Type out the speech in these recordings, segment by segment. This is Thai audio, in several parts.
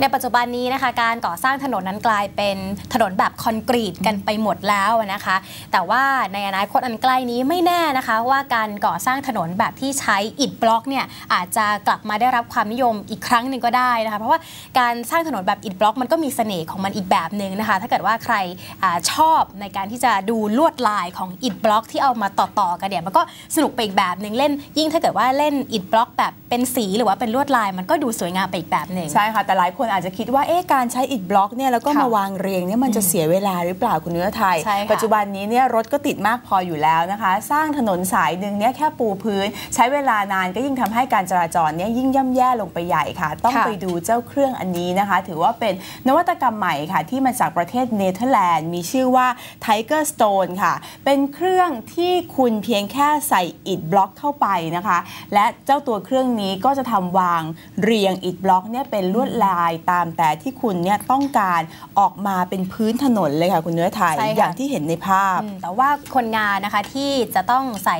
ในปัจจุบันนี้นะคะ การก่อสร้างถนนนั้นกลายเป็นถนนแบบคอนกรีตกันไปหมดแล้วนะคะ แต่ว่าในอนาคตอันใกล้นี้ไม่แน่นะคะ ว่าการก่อสร้างถนนแบบที่ใช้อิฐบล็อกเนี่ยอาจจะกลับมาได้รับความนิยมอีกครั้งหนึ่งก็ได้นะคะ เพราะว่าการสร้างถนนแบบอิฐบล็อกมันก็มีเสน่ห์ของมันอีกแบบหนึ่งนะคะ ถ้าเกิดว่าใครอชอบในการที่จะดูลวดลายของอิฐบล็อกที่เอามาต่อๆกันเนี่ยมันก็สนุกไปอีกแบบหนึ่งเล่น ยิ่งถ้าเกิดว่าเล่นอิฐบล็อกแบบเป็นสีหรือว่าเป็นลวดลาย มันก็ดูสวยงามไปอีกแบบหนึ่งใช่ค่ะแต่หลายคนอาจจะคิดว่าเอ๊ะการใช้อิฐบล็อกเนี่ยแล้วก็ค่ะมาวางเรียงเนี่ยมันจะเสียเวลาหรือเปล่าคุณเนื้อไทยใช่ค่ะปัจจุบันนี้เนี่ยรถก็ติดมากพออยู่แล้วนะคะ สร้างถนนสายหนึ่งเนี่ยแค่ปูพื้น ใช้เวลานานก็ยิ่งทำให้การจราจรเนี่ยยิ่งย่ำแย่ลงไปใหญ่ค่ะ ต้องค่ะไปดูเจ้าเครื่องอันนี้นะคะ ถือว่าเป็นนวัตกรรมใหม่ค่ะ ที่มาจากประเทศเนเธอร์แลนด์มีชื่อว่า Tiger Stone ค่ะ เป็นเครื่องที่คุณเพียงแค่ใส่อิฐบล็อกเข้าไปนะคะ และเจ้าตัวเครื่องนี้ก็จะทำวางเรียงอิฐบล็อกเนี่ยเป็นลวดลายตามแต่ที่คุณเนี่ยต้องการออกมาเป็นพื้นถนนเลยค่ะคุณเนื้อไทยใช่ค่ะ อย่างที่เห็นในภาพ อืมแต่ว่าคนงานนะคะที่จะต้องใส่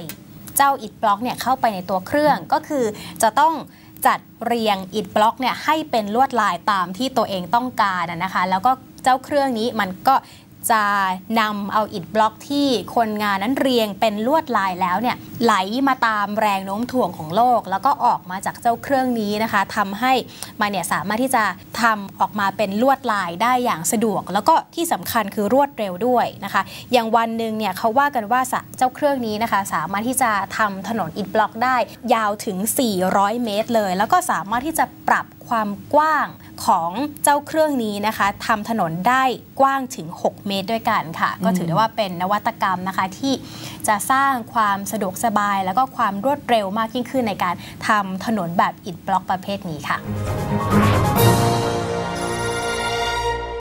เจ้าอิฐบล็อกเนี่ยเข้าไปในตัวเครื่องก็คือจะต้องจัดเรียงอิฐบล็อกเนี่ยให้เป็นลวดลายตามที่ตัวเองต้องการอะนะคะ แล้วก็เจ้าเครื่องนี้มันก็ จะนำเอาอิฐบล็อกที่คนงานนั้นเรียงเป็นลวดลายแล้วเนี่ยไหลมาตามแรงโน้มถ่วงของโลก แล้วก็ออกมาจากเจ้าเครื่องนี้นะคะทำให้มันเนี่ยสามารถที่จะทำออกมาเป็นลวดลายได้อย่างสะดวก แล้วก็ที่สำคัญคือรวดเร็วด้วยนะคะ อย่างวันหนึ่งเนี่ยเขาว่ากันว่าเจ้าเครื่องนี้นะคะ สามารถที่จะทำถนนอิฐบล็อกได้ ยาวถึง 400 เมตรเลย แล้วก็สามารถที่จะปรับ ความกว้างของเจ้าเครื่องนี้นะคะทำถนนได้กว้างถึง 6 เมตรด้วยกันค่ะ ก็ถือได้ว่าเป็นนวัตกรรมนะคะที่จะสร้างความสะดวกสบาย แล้วก็ความรวดเร็วมากยิ่งขึ้นในการทำถนนแบบอิฐบล็อกประเภทนี้ค่ะ